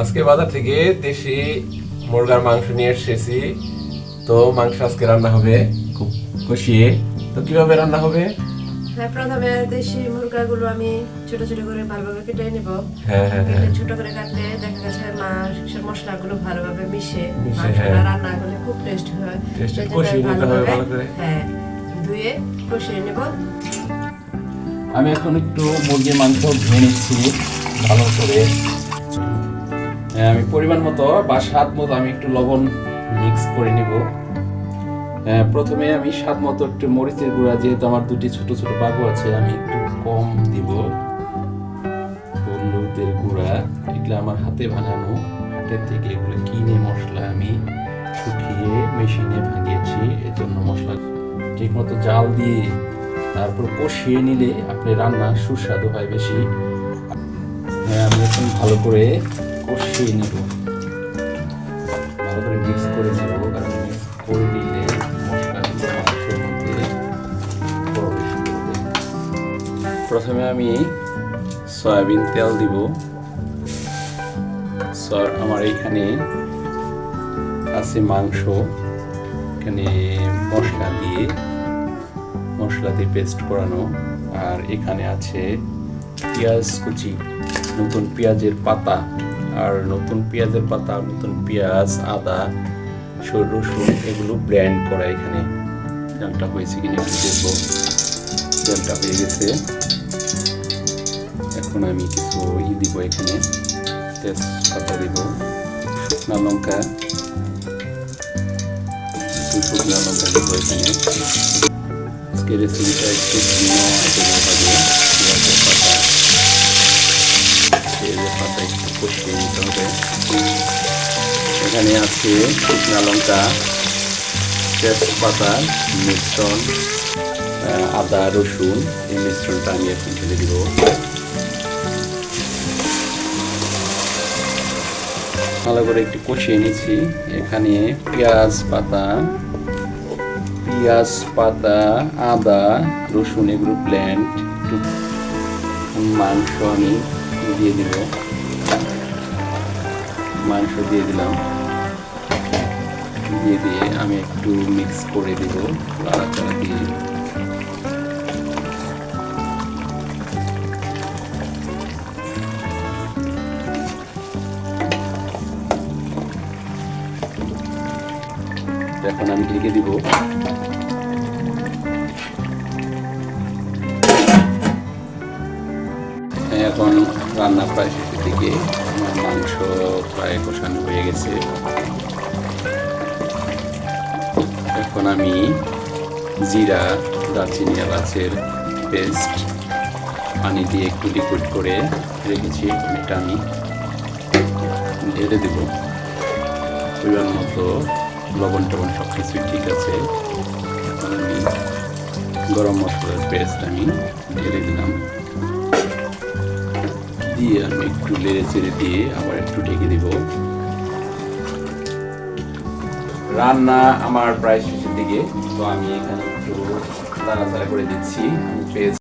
আজকে বাজার থেকে দেশি মুরগার মাংস নিয়ে এসেছি। তো মাংস আজকে রান্না হবে খুব কষিয়ে। তো কীভাবে রান্না হবে? হ্যাঁ প্রথমে দেশি মুরগাগুলো আমি ছোট ছোট করে ভালোভাবে কেটে নিব। হ্যাঁ হ্যাঁ হ্যাঁ। ছোট করে কাটলে দেখা গেছে মাংসের মশলাগুলো ভালোভাবে মিশে। মাংসটা। রান্না করলে খুব টেস্ট হয়। কষিয়ে নিতে হবে ভালো করে। হ্যাঁ ধুয়ে কষিয়ে নেব। আমি এখন একটু মুরগির মাংস ধুয়ে নিচ্ছি ভালো করে। আমি পরিমাণ মতো বা স্বাদ মতো আমি একটু লবণ মিক্স করে নিব। প্রথমে আমি স্বাদ মতো একটু মরিচের গুঁড়া, যেহেতু আমার দুটি ছোট ছোট বাবু আছে, আমি একটু কম দিব। হলুদের গুঁড়া, এগুলো আমার হাতে বানানো। হাতের থেকে এগুলো কিনে মশলা আমি শুকিয়ে মেশিনে ভাঙিয়েছি এর জন্য মশলা ঠিক মতো জাল দিয়ে তারপর কষিয়ে নিলে আপনি রান্না সুস্বাদু হয় বেশি। হ্যাঁ আমি এখন ভালো করে নিব। ভালো করে মিক্স করে নেব, কারণ মিক্স করে করবে। প্রথমে আমি সয়াবিন তেল দিব। সর আমার এখানে আছে মাংস। এখানে মশলা দিয়ে মশলা দিয়ে পেস্ট করানো। আর এখানে আছে পেঁয়াজ কুচি, নতুন পেঁয়াজের পাতা। আর নতুন পেঁয়াজের পাতা, নতুন পেঁয়াজ, আদা রসুন, এগুলো ব্র্যান্ড করা এখানে। জানটা হয়েছে কিনা একটু দেখব। জানটা হয়ে গেছে। এখন আমি কিছু ই দিব এখানে। তেজপাতা দিব, শুকনা লঙ্কা। শুকনা লঙ্কা দিব এখানে। আজকে রেসিপিটা একটু ভিন্ন হবে পেঁয়াজের পাতা একটু কষিয়ে নিতে হবে। এখানে আছে শুকনা লঙ্কা, তেজপাতা, মিশ্রণ আদা, রসুন। এই মিশ্রণটা আমি এখন ঢেলে দিব। ভালো করে একটু কষিয়ে নিচ্ছি। এখানে পেঁয়াজ পাতা পেঁয়াজ পাতা, আদা, রসুন, এগুলো ব্ল্যান্ড মাংস আমি দিয়ে দিব। মাংস দিয়ে দিলাম। দিয়ে দিয়ে আমি একটু মিক্স করে দিব লাড়াচাড়া দিয়ে। এখন আমি ঢেকে দিব। রান্না প্রায় শেষের দিকে আমার মাংস প্রায় কষানো হয়ে গেছে। এখন আমি জিরা, দারচিনি, এলাচের পেস্ট, পানি দিয়ে একটু লিকুইড করে রেখেছি। এটা আমি ঢেলে দেব। পরিমাণ মতো লবণ টবণ সব কিছুই ঠিক আছে। এখন আমি গরম মশলার পেস্ট আমি ঢেলে দিলাম। দিয়ে আমি একটু লেড়ে চেড়ে দিয়ে আবার একটু ঢেকে দিব। রান্না আমার প্রায় শেষের দিকে, তো আমি এখানে একটু নাড়াচাড়া করে দিচ্ছি।